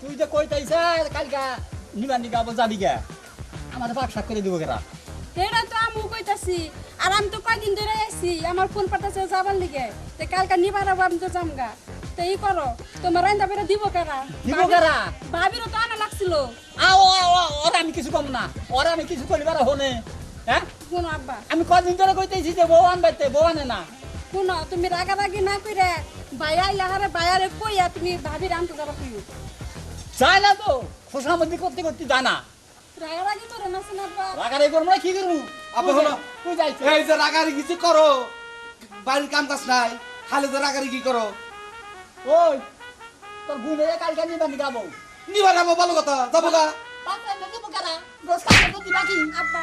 তুই যে কালকা যাবি গে? আমার শাক করে দিব তো আমু কইতাছি। আর আমি তো কয়দিন ধরে আমার ফোন পাঠাছে যাবার লিগে। তে কালকা নিবার আমি তো ই করো তোমার রান্দা বেড়া দিব কারা দিব কারা? ভাবিরও তো আনা লাগছিল। আও আও আও, আমি কিছু কম না। ওরা আমি কিছু করিবার হনে হ্যাঁ? শুনো আব্বা। আমি কদিন ধরে কইতেছি যে বউ আনবাইতে বউ আনে না। শুনো তুমি রাগারাগি না কইরে বাইয়া ইলাহারে বাইয়ারে কইয়া তুমি ভাবির আনতে যাবা কইও। চাই না তো খোসামদি করতে করতে জানা। রাগারাগি করে না শোনা আব্বা রাগারে করব না কি করব? আপা হলো। তুই যাইছ? এই যে রাগারি কিছু করো। বাড়ির কাম কাজ নাই খালি যে রাগারি কি করো। ওই তোর গুনে কালকা নিবা নিগা বউ নিবা যাব ভালো কথা যাব গা। পাত্রে দিব কেরা রোজ কালকা তো দিবা কি আব্বা।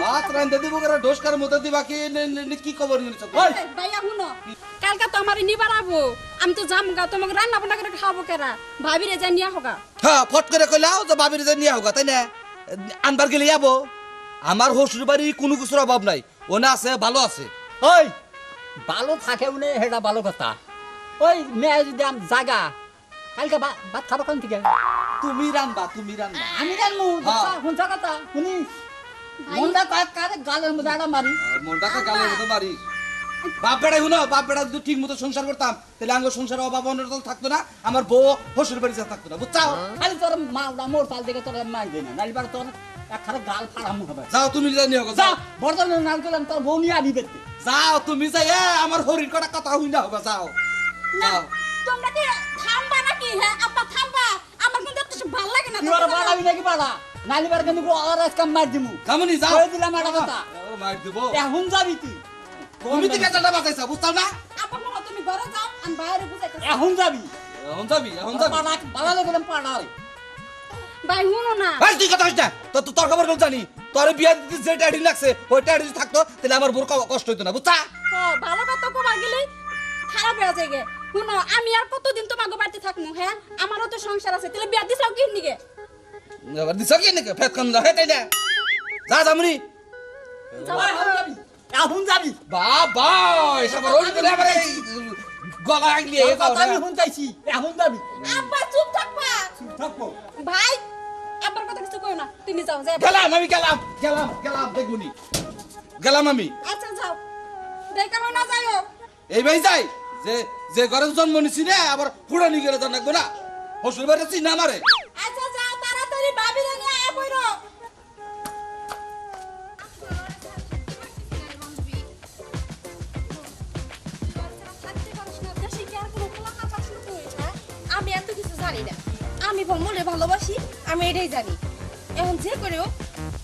ভাত রান্ধে দিব করে ডোসকার দিবা কি? নে- নে- নে- কি খবর এই, বাইয়া শুনো। কালকা তো আমার নিবার আবো। আমি তো জামগা তোমাকে রান্না বান্না করে খাব কেরা? ভাবিরে যা নিয়া হোগা। হ্যাঁ ফট করে কইলাও যে বাবির যে নিয়ে হোক তাই না? আনবার গেলে যাব। আমার শ্বশুর বাড়ি কোনো কিছুর অভাব নাই। ওনা আছে ভালো আছে। ওই ভালো থাকে উনি হেটা ভালো কথা। ওই মেয়ে যদি আম জাগা কালকে ভাত খাব কোন থেকে? তুমি রানবা তুমি রানবা। আমি জানব হ্যাঁ। শুনছা কথা? শুনি মনটা কার কারে গালের মধ্যে একটা মারি। মনটাকে গালের মতো মারি। বাপ বেড়াই হুনো বাপ বেড়া যদি ঠিক মতো সংসার করতাম তাহলে আঙ্গ সংসার অভাব অনটন থাকতো না আমার বউ শ্বশুর বাড়ি যা থাকতো না বুঝছাও? খালি তোর মালটা মোর তাল দেখে তোর মাই দেয় না তোর একখানে গাল ফাড়ামু হবে। যাও তুমি যা নিয়ে হোক যা যাও বর্তমানে নাল করলাম তোর বউ নিয়ে পেতে যাও তুমি যাই আমার হরির কটা কথা হই না হবে যাও। যাও। তোমরা কি থামবা নাকি? হ্যাঁ আব্বা থামবা। আমার কিন্তু ভালো লাগে না তুই ওরা বাড়াবি নাকি বাড়া? নালিবার কিন্তু আর আজকে মার দিমু। যামনি যাও। কয়ে দিলাম একটা কথা। মার দিব। এখন যাবি তুই। তুমি তো কেচাটা বাঁচাইছা বুঝতাম না? আব্বা মনে তুমি ঘরে যাও আমি বাইরে বুঝাইতেছি এখন যাবি। এখন যাবি এখন যাবি। পাড়া পাড়ালে গেলাম পাড়ালে ভাই শুনো না। ভাই তুই কথা হইছ না। তো তো তোর খবর কোন জানি? তোর বিয়া দিতে যে ট্যাডি লাগছে ওই যদি থাকতো তাহলে আমার বোর ক- কষ্ট হইতো না বুঝছা? ভালো কথা কবা গেলে খারাপ হয়ে যায় গে। শুনো আমি আর কতদিন তোমাকে বাড়িতে থাকব হ্যাঁ? আমারও তো সংসার আছে তাহলে বিয়া দিছাও কি নিগে দিছ কি নাকি ফেত কাম হে তাই না যা এখন যাবি বাবা এসব আবার গলা আগলি এ কথা আমি শুনতাইছি এখন যাবি আব্বা চুপ থাকবা থাকব ভাই আব্বার কথা কিছু কই না তুমি যাও যাও গেলাম আমি গেলাম গেলাম গেলাম দেখুনি গেলাম আমি আচ্ছা যাও দেখা না যাইও এই ভাই যাই যে যে ঘরে জন্ম নিছি না আবার পুরানি গেলে তো নাকবো না শ্বশুর বাড়ি চিনা মারে আচ্ছা আমি এত কিছু জানি না। আমি ভ্রমণে ভালোবাসি, আমি এটাই জানি। এখন যে করেও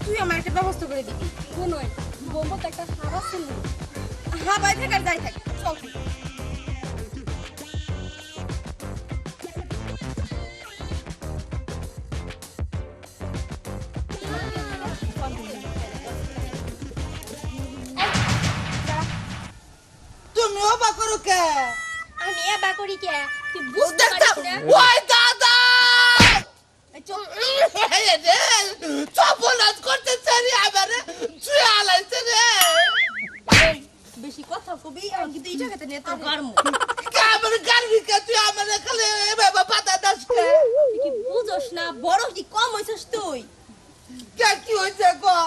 তুই আমার একটা ব্যবস্থা করে দিবি। শুনোই তো একটা খারাপ ছিল হ্যাঁ বাই থাক যাই থাক, চল। করি কে তুই বুঝতে পারিস না? ওই দাদা! এই করতে চারি আমারে ছুঁয়ে আলাইছে রে। বেশি কথা কবি এখন কিন্তু এই জায়গাতে নিয়ে তোর গারমু আমার গার্বি কে তুই আমারে খালি এভাবে পাতা দাস কে কি বুঝোস না? বড় কি কম হইছস তুই। কে কি হইছে গো?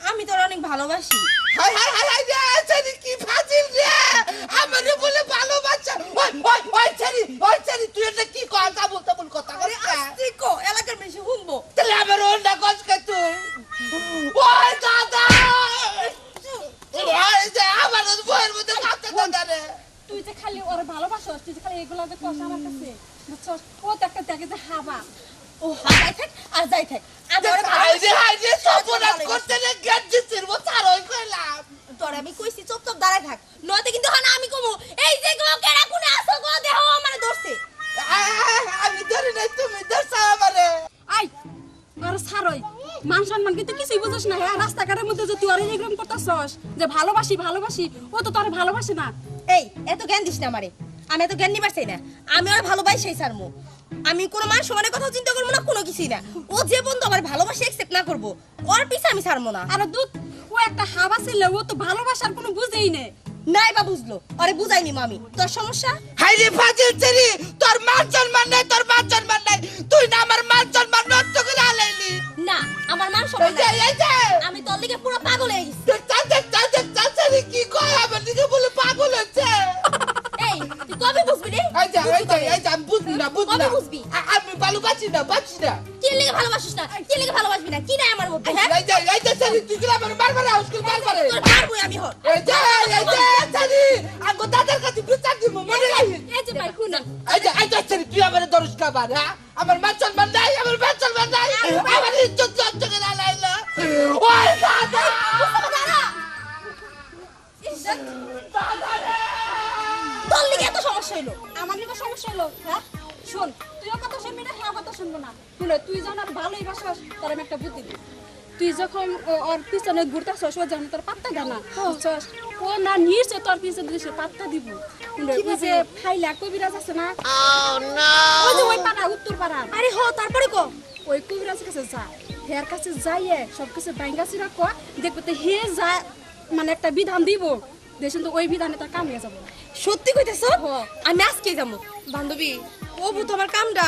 আমি তোর অনেক ভালোবাসি। হাই হাই হাই হাই রে কি ফাজিল রে? আমারে বলে ওই ওই ওই চারি ওই চারি তুই এটা কি তা বলতে বল কথা করে আস্তে কো এলাকার বেশি হুমবো। তাহলে আমার অন্য কষ্ট কে তুই? ওই দাদা! ওই যে আমার বইয়ের মধ্যে দাদা রে। তুই যে খালি ওর ভালোবাসস তুই যে খালি এগুলো যে কষ আমার কাছে বুঝছস? ও তো একটা দেখে যে হাবা। ও হাই থাক আর যাই থাক। ওরে কইলাম। তোর আমি কইছি চুপ চুপ দাঁড়ায় থাক। নয়তো কিন্তু হানা আমি কমু। এই যে গো কেডা কোনে আসো গো দেহ মানে ধরছে। আমি ধরে নাই তুমি ধরছো আমারে। আই আর সারই মান সম্মান কিন্তু কিছুই বুঝছ না হ্যাঁ? রাস্তাঘাটের মধ্যে যে তুই এরকম করতেছস যে ভালোবাসি ভালোবাসি ও তো তোর ভালোবাসে না। এই এত জ্ঞান দিস না আমারে। আমি এত জ্ঞান নিবার চাই না। আমি আর ভালোবাসি সারমু আমি কোনো মান সমানের কথা চিন্তা করব না কোনো কিছুই না। ও যে বন্ধু আমার ভালোবাসি একসেপ্ট না করব। ওর পিছে আমি ছাড়বো না। আর দুধ ও একটা হাবা ছিল ও তো ভালোবাসার কোনো বুঝেই নেই। নাই বা বুঝলো। আরে বুঝাইনি মামি। তোর সমস্যা? হাই রে ফাজিল ছেড়ি তোর মান সম্মান নাই তোর মান সম্মান নাই। তুই না আমার মান সম্মান নষ্ট করে আলাইলি। না আমার মান সম্মান নাই। এই যে। আমি তোর লিগে পুরো পাগল হয়ে গেছি। চাচা চাচা কি কয়? আমার দিকে বলে পাগল হচ্ছে কবে বুঝবি রে এই যে এই যে এই যে বুঝবি না বুঝবি না বুঝবি? আমি ভালো বাঁচি না বাঁচি না কি লিগে ভালোবাসিস না কি লিগে ভালোবাসবি না কি নাই আমার মধ্যে হ্যাঁ এই যে এই যে ছেড়ি তুই কি আমার বারবার হাউস করে বারবার তোর পারবই আমি হর এই যে এই যে ছেড়ি আগো দাদার কাছে বিচার দিব মনে রাখিস এই যে ভাই শুনেন এই যে এই যে ছেড়ি তুই আমার দরজ খাবার হ্যাঁ আমার মান সম্মান বাসাস আমি একটা বুদ্ধি দিই। তুই যখন ওর পিছনে ও যখন তোর পাত্তা দেয় না বুঝছস? ও না নিশ্চয় তোর পিছনে দিছে পাত্তা দিব। যে ফাইলা কবিরাজ আছে না? ওই যে ওই পাড়া উত্তর পাড়া আরে হ তারপরে কো? ওই কবিরাজের কাছে যা। হের কাছে যাইয়ে সব কিছু ব্যাঙ্গা সিরা কয় দেখবে তো হে যা মানে একটা বিধান দিব দেশেন তো ওই বিধানে তার কাম হয়ে যাব। সত্যি কইতেছ? হ্যাঁ। আমি আজকে যাব। বান্ধবী ও বু তোমার কামটা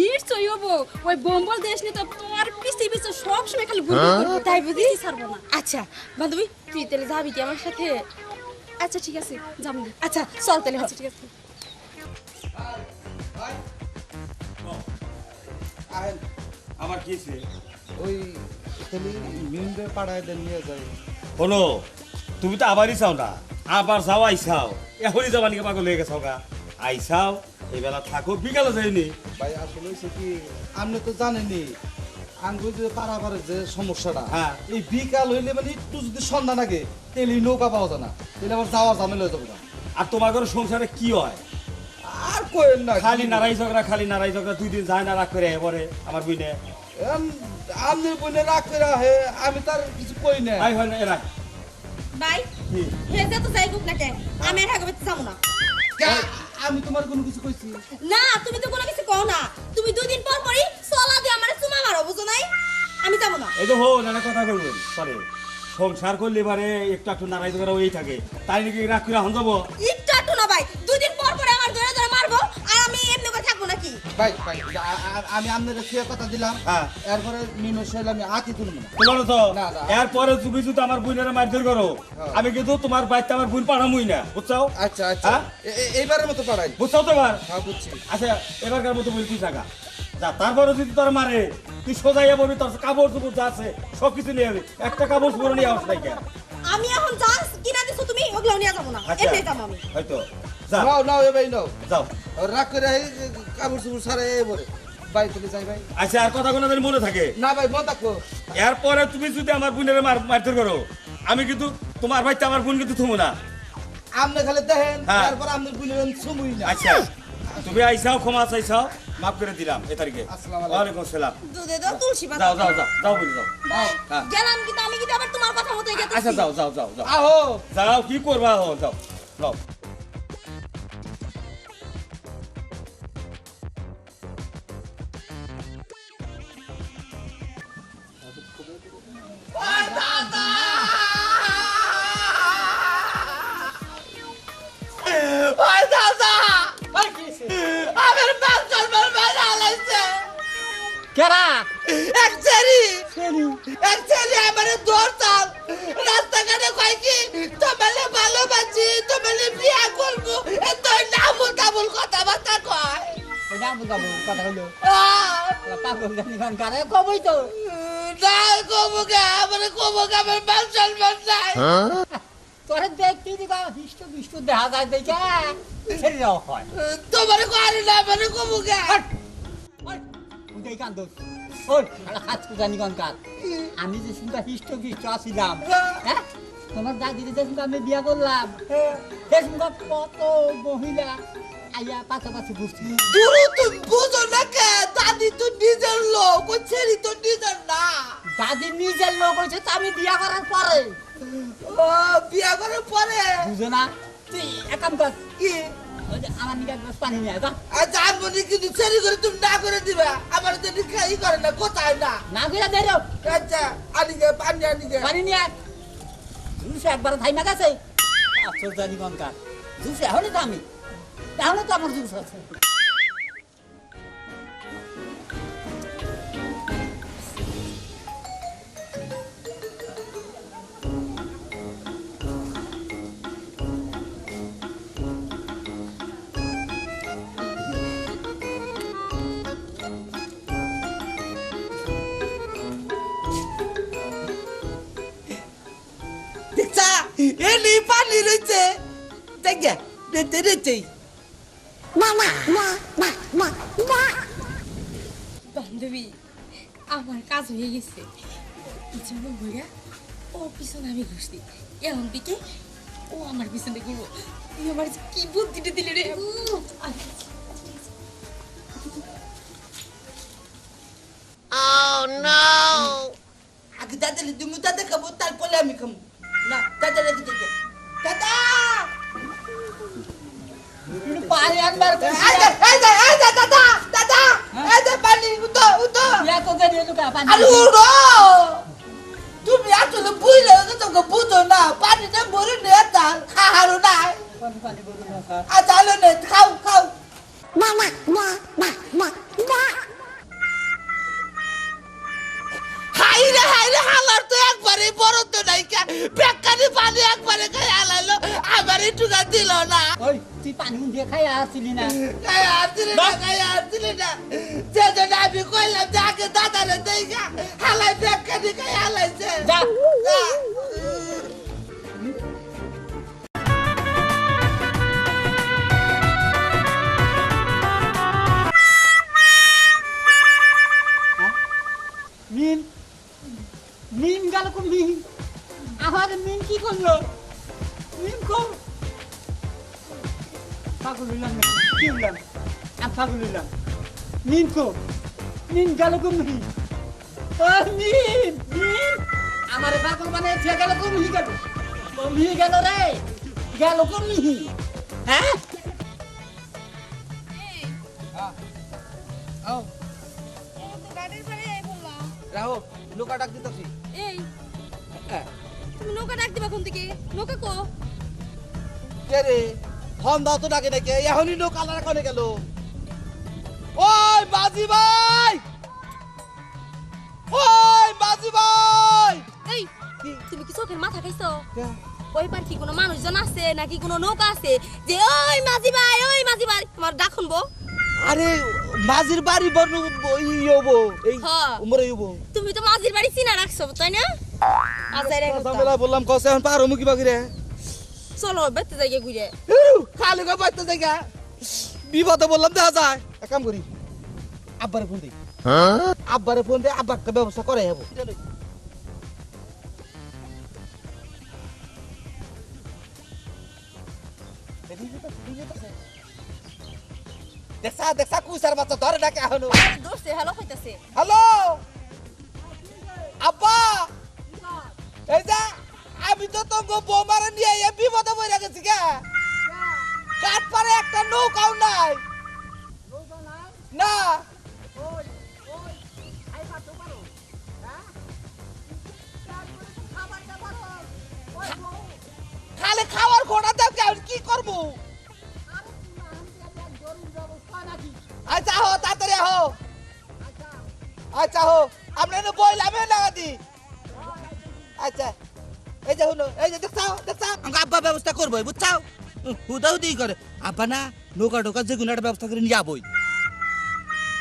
নিশ্চয়ই হব ওই বোম্বল দেশ নিয়ে তো তোর পিছিয়ে পিছিয়ে সব সময় খালি ঘুরবি ঘুরবি। তাই বুঝি ছাড়বো না। আচ্ছা বান্ধবী তুই তাহলে যাবি কি আমার সাথে? আচ্ছা ঠিক আছে যাব আচ্ছা চল তাহলে। আচ্ছা ঠিক আছে। আমার কি? ওই তাহলে মিউন্ডে পাড়ায় দেন নিয়ে যায় শোনো তুমি তো আবারই চাও না আবার যাও আইসাও। এখনই যাবা নাকি পাগল হয়ে গেছাও গা? আইসাও এই বেলা থাকো বিকালে যাইনি। ভাই আসলে হয়েছে কি আপনি তো জানেনই আঙ্গুল যে পারাবারের যে সমস্যাটা হ্যাঁ। এই বিকাল হইলে মানে একটু যদি সন্ধ্যা লাগে তাহলে নৌকা পাওয়া যায় না তাহলে আবার যাওয়া ঝামেলা হয়ে যাবে না। আর তোমার ঘরে সংসারে কি হয়? আর কোয়েন না খালি নারাই ঝগড়া খালি নারাই ঝগড়া দুই দিন যায় না রাগ করে এবারে আমার বুঝনে আপনি বইনে রাগ করে হে আমি তার কিছু কই না। আই হয় না এরা ভাই হে যা তো যাই গুক না কে? আমি আর আগে বাড়তে যাব না। আমি তোমার কোনো কিছু কইছি? না তুমি তো কোনো কিছু কও না। তুমি দুই দিন পর পরই সলা দিয়ে আমারে চুমা মারো বুঝো নাই? আমি যাব না। এই তো হো নানা কথা বলব সরে। সংসার করলে পারে একটু একটু নারাই করা ওই থাকে। তাই নাকি রাগ করে হন যাব? একটু একটু না ভাই দুই দিন এমনি নাকি? ভাই ভাই আ- আ- আমি আপনাদের সে কথা দিলাম। এরপরে মিনো সাহেব আমি আতি তুলব তোমার তো না, না। এরপরে তুমি যদি আমার বোনের মারধর করো। আমি কিন্তু তোমার বাড়িতে আমার বোন পাঠামই না বুঝছ আচ্ছা আচ্ছা? এ- এ- এইবারের মতো পাড়াই বুঝছ তোমার হ্যাঁ বুঝছি। আচ্ছা এবারকার মতো বলি তুই যা তারপরে যদি তোর মারে তুই সোজাইয়া বলবি তোর কাপড় চোপড় যা আছে সব কিছু নিয়ে যাবি একটা কাপড় চোপড় নিয়ে আসবে কেন? আমি এখন যা কিনা তুমি ওগুলো নিয়ে যাব না। আচ্ছা এমনি যাব আমি। হয়তো। নাও নাও এ ভাই নাও। যাও। রাগ করে এই কাপড় চুপড় সারে এ বলে। ভাই তুমি যাই ভাই। আচ্ছা আর কথা কোনো মনে থাকে? না ভাই মন থাকো এরপরে তুমি যদি আমার বোনের মার মারধর করো আমি কিন্তু তোমার বাড়িতে আমার বোন কিন্তু থুমু না। আপনি খালি দেখেন হ্যাঁ। তারপর না। আচ্ছা তুমি আইসাও ক্ষমা চাইছাও মাফ করে দিলাম এ তারিখে। আসসালামু আলাইকুম। ওয়ালাইকুম সালাম দুধে দাও তুলসী পাতা। যাও যাও যাও যাও বলি যাও। হ্যাঁ। গেলাম কিন্তু আমি কিন্তু আবার তোমার কথা মতো গেতে আচ্ছা যাও যাও যাও যাও। আহো। যাও কি করবা হো যাও যাও। ওই যাব যাব কথা হলো আহ, পাগল জানি গান কারে কবই তো। না কবুকে আমার কবুকে আমার বাস চলবার নাই তোরে দেখতে দিবা হিষ্ট বিষ্ট দেখা যায় দেখে। ছেড়ে দেওয়া হয়। তোমার করে না কবুকে উঠেই কান্দ ওই হাত জানি গান কার। আমি যে শুনটা হিষ্ট বিষ্ট আসিলাম হ্যাঁ? তোমার দাদির যে আমি বিয়া করলাম সে শুনটা কত মহিলা। আইয়া পাশাপাশি ঘুরছি। দূর তুমি বুঝো না কে? দাদি তো নিজের লোক ওই ছেড়ি তো নিজের না। দাদি নিজের লোক হয়েছে আমি বিয়া করার পরে। ও বিয়া করার পরে? বুঝো না তুই এক কাম কর। কি? আমার নিকে এক গ্লাস পানি নিয়ে যা। আর জানবনি কিন্তু ছেড়ি করে তুমি না করে দিবা আমার তো খাই করে না কোথায় না? না করে দে রে। আচ্ছা আনিগে পানি আনিগে পানি নিয়ে আয়। তুই সে একবার থাইমা গেছে? আশ্চর্য জানি কনকার। জুস এখনই তো আমি এখনই তো আমার জুস আছে দেখছা এলি পানি রয়েছে দেখ দেখতে রয়েছে বান্ধবী আমার কাজ হয়ে গেছে। পিছনে ঘুরা ও পিছনে আমি ঘুরছি এমন দিকে ও আমার পিছনে ঘুরবো। তুই আমার কি বুদ্ধিটা দিলে রে? আয়। আগে দাদা তুমি দাদা খাব তারপরে আমি খাব না দাদা রেখে পায়ে একবার এই যে, এই যে, এই যে, দাদা দাদা এই যে পানি উতো উতো ইয়া কোকে দিয়ে লুকা পানি। আরে যে জন্য আমি কইলাম যে আগে দাদারে দেখা হালাই বেকারি খাই হালাইছে মিম মিম গেল মিম আমার মিম কি করল? মিম কো? পাগল হইলাম কি হইলাম? আমি পাগল হইলাম। মিম কো মিম গেল কো মিম ও মিম মিম আমার পাগল মানে ফে গেল কো মিহি গেল ও মিহি গেল রে গেল কো মিহি হ্যাঁ রাহো লোকা ডাক দিতেছি। এই। তুমি নৌকা ডাক দিবা কোন থেকে নৌকা কো। কে রে? ফোন দাও তো ডাকে ডাকে। এখনই লোক আলাদা করে গেল। বাজি ভাই। ওই বাজি ভাই। এই তুমি কি চোখের মাথা খাইছো? ওই পার কি কোনো মানুষজন আছে নাকি কোনো নৌকা আছে? যে ওই মাঝি ভাই ওই মাঝি ভাই তোমার ডাক শুনব? আরে মাঝির বাড়ি বর্ণ ইয়বো এই। উমরে ইয়বো তুমি তো মাঝির বাড়ি চিনা রাখছো তাই না? আচ্ছা রে ঝামেলা বললাম কসে এখন পার হমু কিবা করে চলো বেতে যাই ঘুরে। খালি কই বাইতে জায়গা বিপদে বললাম দেখা যায়। এক কাম করি। আব্বারে ফোন দেই। আব্বারে ফোন দে আব্বা একটা ব্যবস্থা করে যাব দেখছা দেখছা কুইসার বাচ্চা ধরে ডাকে এখনও? দোষে হ্যালো কইতাছে। হ্যালো? আব্বা! এই যে আমি তো তোমাকে বোমারে নিয়ে এই বিপদে পড়ে গেছি কে? কাঠ পারে একটা নৌকাও নাই? না। খালি খাওয়ার ঘোড়া দাও কে কি করব আচ্ছা হো তাড়াতাড়ি হো। আচ্ছা হো। আপনি এনে বইলামে লাগা দি আচ্ছা এই যে হুনো এই যে দেখছাও দেখছাও আমাকে আব্বা ব্যবস্থা করব বুঝছাও? হুদা হুদি করে। আব্বা না নৌকা টোকা যে একটা ব্যবস্থা করে নিয়ে যাবই।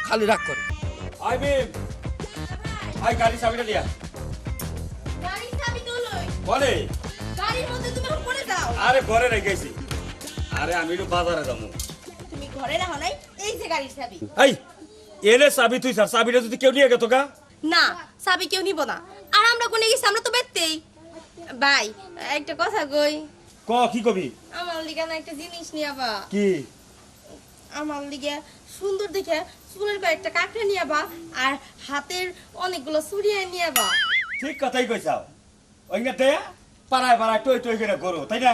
খালি রাগ করে। আই মিম আই গাড়ি চাবিটা দিয়া গাড়ির চাবি তো লই। বলে। আরে ঘরে রেখেছি। আরে আমি একটু বাজারে যাব। তুমি ঘরে রাখো নাই এই যে গাড়ির চাবি। এই এলে চাবি তুই স্যার চাবিটা যদি কেউ নিয়ে গেতো গা। না চাবি কেউ নিব না। আর আমরা কোনে গেছি আমরা তো বেতেই ভাই একটা কথা কই। ক কি কবি? আমার লিগা না একটা জিনিস নিয়ে বা কি? আমার লিগে সুন্দর দেখে চুলের কয়েকটা কাঁকড়া নিয়ে বা আর হাতের অনেকগুলো চুড়িয়ে নিয়ে বা ঠিক কথাই কইছাও। ওইখানে পাড়ায় পাড়ায় টই টই করে করো তাই না?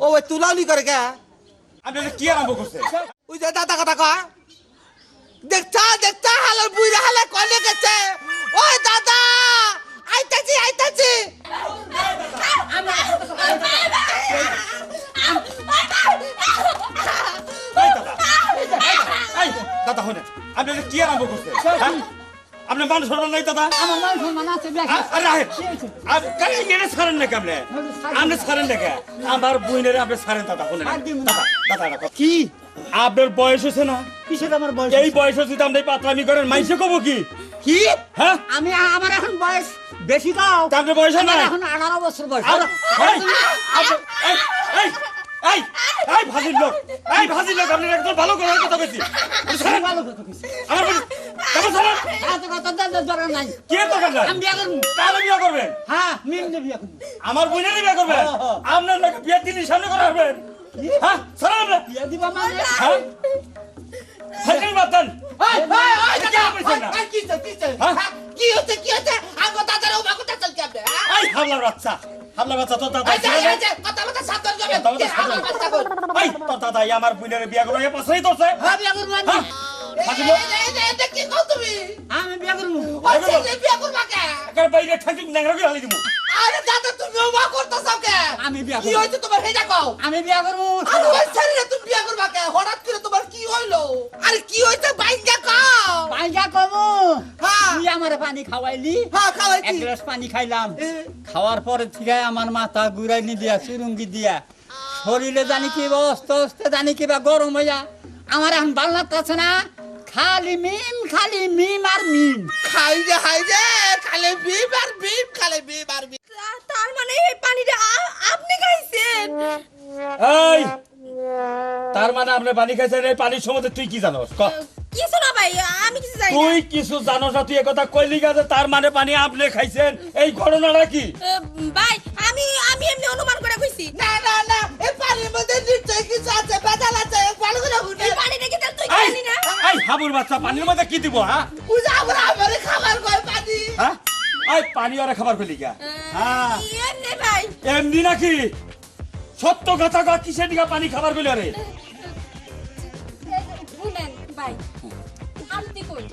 ও ওই তুলাউলি করে কে আপনি কি আরম্ভ করছেন ওই যে দাদা কথা কয় দেখছা দেখছা হালার বুইরা হালা কলে গেছে ওই দাদা আইতাছি আইতাছি দাদা হনে আপনি কি আরম্ভ করছেন হ্যাঁ? আপনি মানুষ সরল নাই দাদা? আমার মান সম্মান আছে আরে আপনি কারে এনে ছাড়েন না কেমনে আপনি ছাড়েন না কে আমার বুইনের আপনি ছাড়েন দাদা শুনেন। আর দিব না। দাদা দাদা কি? আপনার বয়স হয়েছে না? কিসের আমার বয়স এই বয়সে যদি আপনি পাতলামি করেন মাইসে কব কি? কি? হ্যাঁ? আমি আমার এখন বয়স বেশি দাও। তা আপনার বয়স নাই এখন আঠারো বছর বয়স। আর- এই, আপনি- এই, এই, এই, ভাজির লোক এই ভাজির লোক আপনার একদম ভালো করে কথা আপনি কইছি। আমার বিয়া বিয়ে হ্যাঁ বিয়া আমার বোনের বিয়ে করবেন হ্যাঁ, হ্যাঁ। আপনার নাকি বিয়ে দিনের সামনে করে আসবেন হ্যাঁ ছাড়েন আপনি দিবা মানে? হ্যাঁ। হাজির বাতান কে হচ্ছে কি হচ্ছে? হচ্ছে হচ্ছে? আগো দাদার ওমা কথা চলছে আপনি হ্যাঁ? এই বাচ্চা। হামলার বাচ্চা তোর দাদা কথা সাবধান আমার সাবধান। বাচ্চা কই? দাদা আমার বোনের বিয়ে করে পাশেই তোরছে হ্যাঁ বিয়া আমি এই, হাজির এই, লোক এই, এই, এই, কি কও তুমি? আমি বিয়া করব ওই করবা কে? একের বাইরে ঠাকি ন্যাংরা করে হালি দিব আরে দাদা তুমি ওমা করতেছো কে? আমি বিয়া কি করব তোমার হেডা কও? আমি বিয়া করব আরে ওই ছেলেরে তুমি বিয়ে করবা কে? হঠাৎ করে তোমার কি হইল? আরে কি হয়েছে বাইঙ্গা কও? পাইজা কমু হ্যাঁ। তুই আমার পানি খাওয়াইলি হ্যাঁ, এক খাওয়াইছি। গ্লাস পানি খাইলাম খাওয়ার পরে থেকে আমার মাথা ঘুরাই ঘুরাইনি দিয়া চুরুঙ্গি দিয়া শরীরে জানি কি অস্তে অস্তে জানি কি বা গরম হইয়া আমার এখন ভালো লাগতেছে না খালি মিম খালি মিম আর মিম। খাই যে, খাই যে, খালি বিম আর বিম, খালি বিম আর বিম। তার মানে এই পানিটা আপনি খাইছেন? এই তার মানে আপনি পানি খাইছেন এই পানির সম্বন্ধে তুই কি জানোস? ক। কিছু না ভাই আমি কিছু জানি তুই কিছু জানোস না তুই একথা কইলি গেছে তার মানে পানি আপনি খাইছেন এই ঘটনাটা কি? ভাই আমি আমি এমনি অনুমান করে কইছি। না, না, না, এই পানির মধ্যে নিশ্চয়ই কিছু এই হাবুর বাচ্চা পানির মধ্যে কি দিব হ্যাঁ? বুঝা আমরা আমারে খাবার কয় পানি। হ্যাঁ? এই পানি ওরা খাবার পেলি গা। হ্যাঁ। এমনি ভাই? এমনি নাকি? সত্য কথা কয় কিসের দিকে পানি খাবার পেলে রে শুনেন ভাই আনতি কই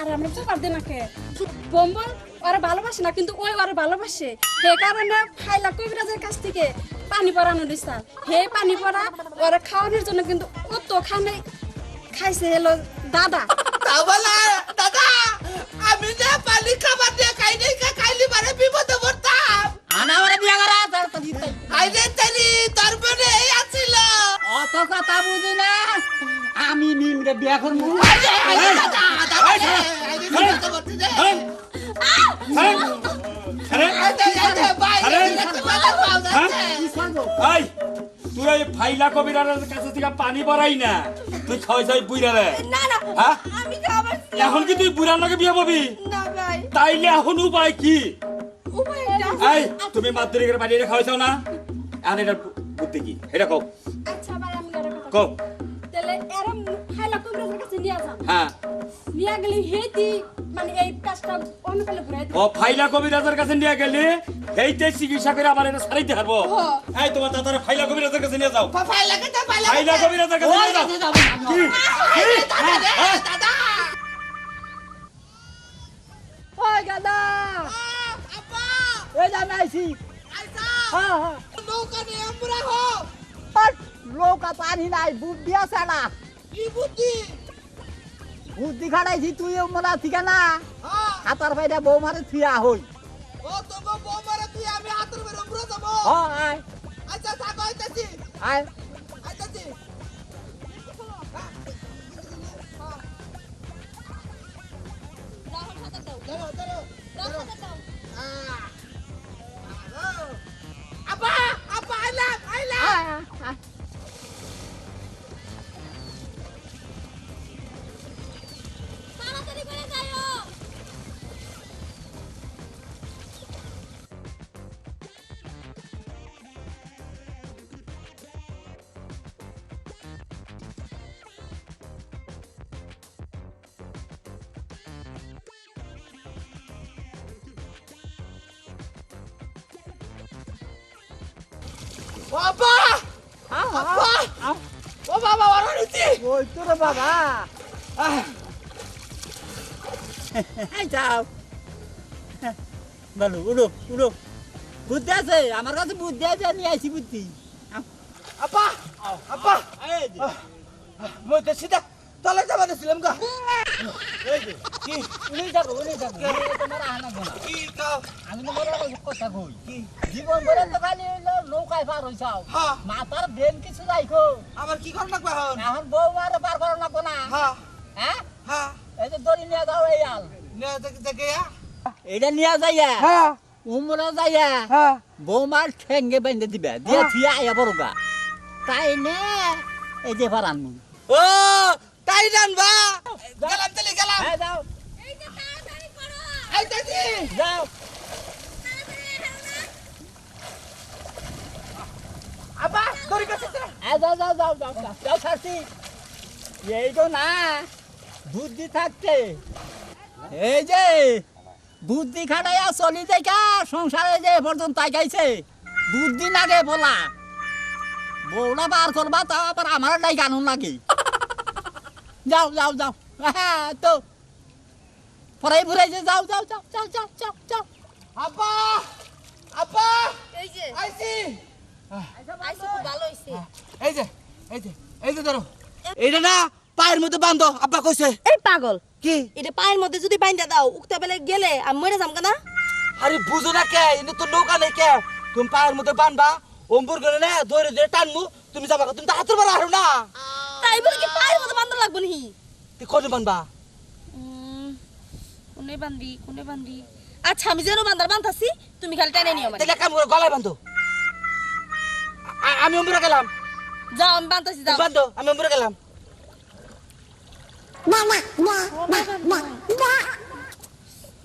আর আমরা তো পারদে না কে? বম্বল ওরা ভালোবাসে না কিন্তু ওই ওরা ভালোবাসে। সে কারণে ফাইলা কবিরাজের কাছ থেকে পানি পরানো দিস্তার হে পানি পরা ওরা খাওয়ানোর জন্য কিন্তু কত খানে খাইছে হলো দাদা। দাদা, আমি যে পানি খাবার দিয়ে খাই নাই, খাইলে মানে বিপদে পড়তাম। আনা আমার বিয়া করা তালি, তোর বোনে আছিল। অত কথা বুঝি না আমি মিম বিয়া করব। দাদা, এই তুই ওই ফাইলা কবিরাজের কাছে থেকে পানি পড়াই না। তুই খাওয়াই যাই বুইরারে না না হ্যাঁ? আমি খাবার এখন কি তুই বুড়ার নাকি বিয়ে পাবি? না ভাই। তাইলে এখন উপায় কি? উপায়টা এই তুমি মাদ্রি করে পানি খাওয়াইছাও না। এখন এটার বুদ্ধি কি? এটা কও। আচ্ছা ভাই আমি একটা কও। তাহলে এরম ফাইলা কবিরাজের কাছে নিয়ে যান হ্যাঁ। নিয়ে গেলে হেতি মানে এই কাজটা অন্য কালে ঘুরাই ও ফাইলা কবিরাজের কাছে নিয়ে গেলে এইতে চিকিৎসা করে আমার এটা সারাইতে হ্যাঁ। এই তোমার দাদার ফাইলা কবিরাজের কাছে নিয়ে যাও ফাইলা কেটে, ফাইলা ফাইলা। কবিরাজের কাছে নিয়ে যাও কাছে। কি দাদা হ্যাঁ? দাদা। এই আইছি। হ্যাঁ হ্যাঁ নৌকা নিয়ে আমরা হো। নৌকা পানি নাই বুদ্ধি আছে না কি বুদ্ধি? বুদ্ধি খাটাইছি তুই মোলা ঠিকানা হ্যাঁ, হাতার বাইরে বউ মারে থিয়া হই ও তুই আমি হাতের বের উপরে যাব। আয় আচ্ছা, থাকো, আইতাছি, আয় আইতাছি। আইলাম, আইলাম। ওই তো রে বাবা এই যাও। বলো উড়ো উড়ো। বুদ্ধি আছে? আমার কাছে বুদ্ধি আছে নিয়ে আইছি বুদ্ধি। এই যে, মই তো সিধা তলে যাবা দিছিলাম গা। ভরে মাথার ব্রেন কিছু রাইখো আবার কি কর লাগবে এখন বউ আর পার করো না কোনা হ্যাঁ হ্যাঁ এই যে দড়ি নিয়ে যাও এই আল নে এটা নিয়ে যাইয়া হ্যাঁ উমরা যাইয়া হ্যাঁ বৌমার ঠেঙ্গে বেঁধে দিবে দিয়ে থিয়া আয়া বড়গা তাই নে এই যে ও তাই জানবা গেলাম চলে গেলাম। হ্যাঁ যাও। কাছে হ্যাঁ যাও যাও যাও যাও যাও যাও ছাড়ছি এই তো না বুদ্ধি থাকতে এই যে বুদ্ধি খাটাইয়া চলি দেখা সংসারে যে এ পর্যন্ত তাকাইছে বুদ্ধি বলা। বউটা বার করবা তাও আবার আমার নাই কানুন লাগে। যাও যাও যাও। হ্যাঁ তো। ফুরাই যে যাও যাও যাও যাও যাও যাও যাও। আব্বা আব্বা এই যে। আইছি। আইসো খুব ভালো হইছে। এই যে এই যে এই যে ধরো। এইটা না পায়ের মধ্যে বান্ধো আব্বা কইছে। এই পাগল। কি? এটা পায়ের মধ্যে যদি বাইন্দা দাও উক্তা বেলে গেলে আমি মরে যাম কেনা? আরে বুঝো না কে ইনি তো নৌকা নেই কে। তুমি পায়ের মধ্যে বানবা অম্বুর করে না ধরে ধরে টানমু তুমি যাবা তুমি তো হাতের বাড়া হারো না। তাই বলে কি পায়ের মধ্যে বান্ধা লাগবে নি তুই কনে বানবা? কোনে বান্ধি কোনে বান্ধি আচ্ছা আমি যেন বান্ধার বান্ধাছি তুমি খালি টেনে নিও মানে। তাহলে কাম করে গলায় বান্ধো। আমি অম্বুরে গেলাম। যাও আমি বান্ধাছি যাও। বান্ধো আমি অম্বুরে গেলাম।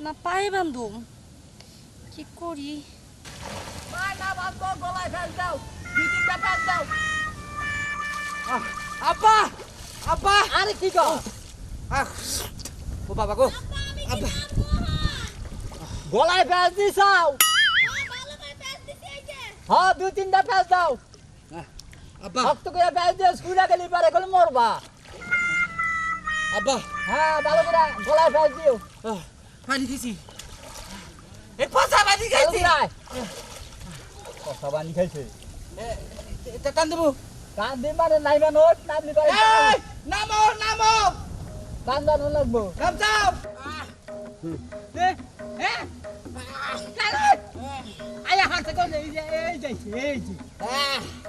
না পায়ে বান্ধুম কি করি? আব্বা আব্বা। আরে কি আহ, ও বাবা গো। আব্বা। গলায় প্যাঁচ দিছাও হ্যাঁ দু তিনটা প্যাঁচ দাও। আব্বা। শক্ত করে প্যাঁচ দিয়ে স্কুলে গেলি পারে গেলে মরবা। আব্বা। হ্যাঁ ভালো করে গলায় প্যাঁচ দিও। পানি দিছি এই পচা পানি করে আয়। বানি খাইছে এটা টান দেবো। কান দিন মানে নাইবা নোট নামলি পারে এই নামো নামো। কান দানো লাগবো। নাম যাও। এ, চালো। আয়া হাতে করে এই যে এই যাইছে এই যে।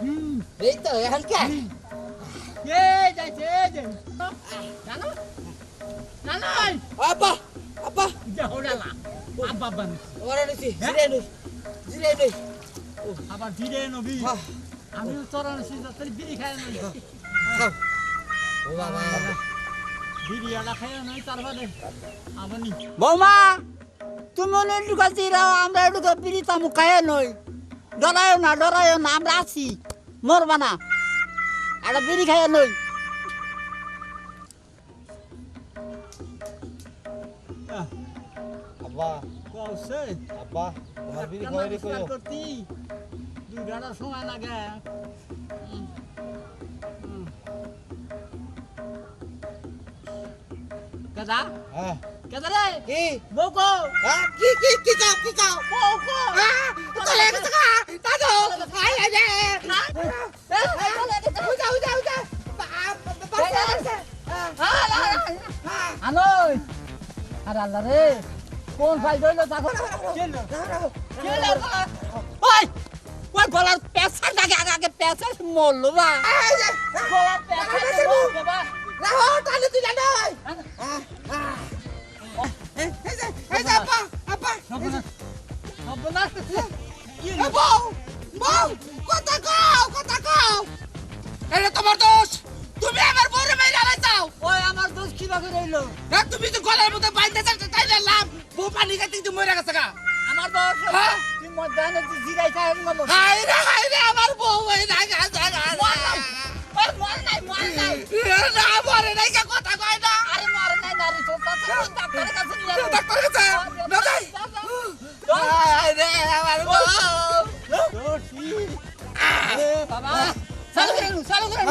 হুম। এই তো এখন কে? এই যাইছে এই যে জানো জানো আব্বা আব্বা। যে হোড়ালা আব্বা বান ওরা নিছি জিরে নই জিরে নই আবার ধীরে নবী হ্যাঁ। আমি চরণ সিদ্ধ বিড়ি খাই নই ও বাবা। বিড়ি আলা খাই নই তার বাদে আবানি বৌমা তুমি লুকা আমরা লুকা বিড়ি তামু খাই নই। ডরায় না ডরায় না আমরা আছি। মরবা না। একটা বিড়ি খাই নই। আব্বা। কৌছে আব্বা তোমার বিড়ি খাওয়াই রে কইও করতি দুই ঘণ্টা সময় লাগে হুম। হুম। কেদা হ্যাঁ কেদা রে কি বউকো হ্যাঁ কি কি কি কাও কি কাও বউকো হ্যাঁ চলে গেছে কা দাদু আই আই রে উজা উজা উজা আনই আরে আল্লাহ রে কোন ফাইল ধরলো তখন চেলো চেলো ওই ওই গলার পেছার আগে আগে আগে পেছার মরলো বা। গলার পেছার মরলো বা। রাহো টানে তুই না নয় এই যে আপা আপা সর্বনাশ সর্বনাশ কি এ বউ বউ কথা কও কথা কও। এটা তোমার দোষ তুমি আমার বউরে মেরে আলাইছাও ওই আমার দোষ কি রইল? না তুমি তো গলার মধ্যে যাচ্ছে তাই লাভ বউ পানি খাইতে তুমি মরে গেছে গা। আমার দোষ? হ্যাঁ? মধ্যাহ্নে তুই জিরাই খাই গেল হাই রে হাই রে আমার বউ এই মর নাই ওই মর নাই মর নাই না মরে নাই কে কথা কয় না আরে মর নাই ডাক্তারের কাছে নিয়ে কাছে না যাই। হাই রে আমার বউ বাবা চালু করে চালু করে